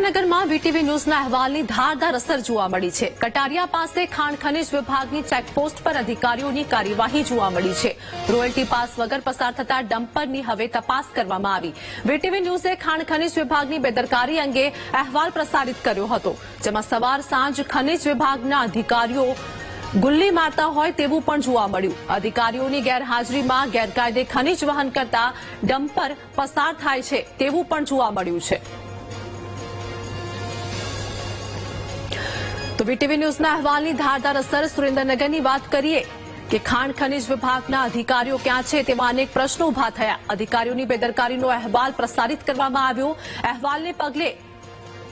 સુરેન્દ્રનગરમાં વીટીવી ન્યૂઝના અહેવાલની ધારદાર અસર જોવા મળી છે. કટારિયા પાસે ખાણ ખનીજ વિભાગની ચેકપોસ્ટ પર અધિકારીઓની કાર્યવાહી જોવા મળી છે. રોયલ્ટી પાસ વગર પસાર થતા ડમ્પરની હવે તપાસ કરવામાં આવી. વીટીવી ન્યૂઝે ખાણ ખનીજ વિભાગની બેદરકારી અંગે અહેવાલ પ્રસારિત કર્યો હતો, જેમાં સવાર સાંજ ખનીજ વિભાગના અધિકારીઓ ગુલ્લી મારતા હોય તેવું પણ જોવા મળ્યું. અધિકારીઓની ગેરહાજરીમાં ગેરકાયદે ખનીજ વહન કરતા ડમ્પર પસાર થાય છે તેવું પણ જોવા મળ્યું છે. તો વીટીવી ન્યૂઝના અહેવાલની ધારદાર અસર સુરેન્દ્રનગરની વાત કરીએ કે ખાણ ખનીજ વિભાગના અધિકારીઓ ક્યાં છે તેવા અનેક પ્રશ્નો ઊભા થયા. અધિકારીઓની બેદરકારીનો અહેવાલ પ્રસારિત કરવામાં આવ્યો. અહેવાલને પગલે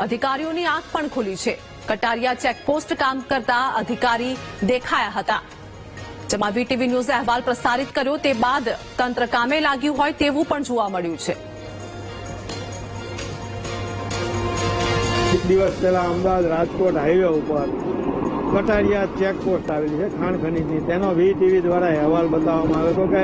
અધિકારીઓની આંખ પણ ખુલી છે. કટારિયા ચેકપોસ્ટ કામ કરતા અધિકારી દેખાયા હતા. જેમાં વીટીવી ન્યૂઝે અહેવાલ પ્રસારિત કર્યો તે બાદ તંત્ર કામે લાગ્યું હોય તેવું પણ જોવા મળ્યું છે. એક દિવસ પહેલા અમદાવાદ રાજકોટ હાઈવે ઉપર કટારિયા ચેકપોસ્ટ આવેલી છે, ખાણ ખનીજની. તેનો વી ટીવી દ્વારા અહેવાલ બતાવવામાં આવ્યો હતો કે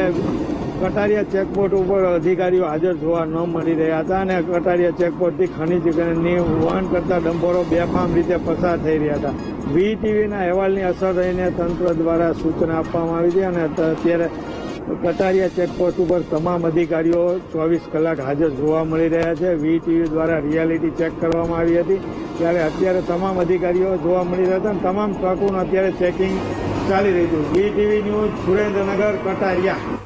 કટારિયા ચેકપોસ્ટ ઉપર અધિકારીઓ હાજર જોવા ન મળી રહ્યા હતા અને કટારિયા ચેકપોસ્ટથી ખનીજની વહન કરતા ડમ્પરો બેફામ રીતે પસાર થઈ રહ્યા હતા. વી ટીવીના અહેવાલની અસર રહીને તંત્ર દ્વારા સૂચના આપવામાં આવી હતી અને અત્યારે કટારિયા ચેકપોસ્ટ ઉપર તમામ અધિકારીઓ ચોવીસ કલાક હાજર જોવા મળી રહ્યા છે. વીટીવી દ્વારા રિયાલિટી ચેક કરવામાં આવી હતી. ત્યારે અત્યારે તમામ અધિકારીઓ જોવા મળી રહ્યા હતા તમામ ટ્રકોનું અત્યારે ચેકિંગ ચાલી રહ્યું હતું વીટીવી ન્યૂઝ સુરેન્દ્રનગર, કટારિયા.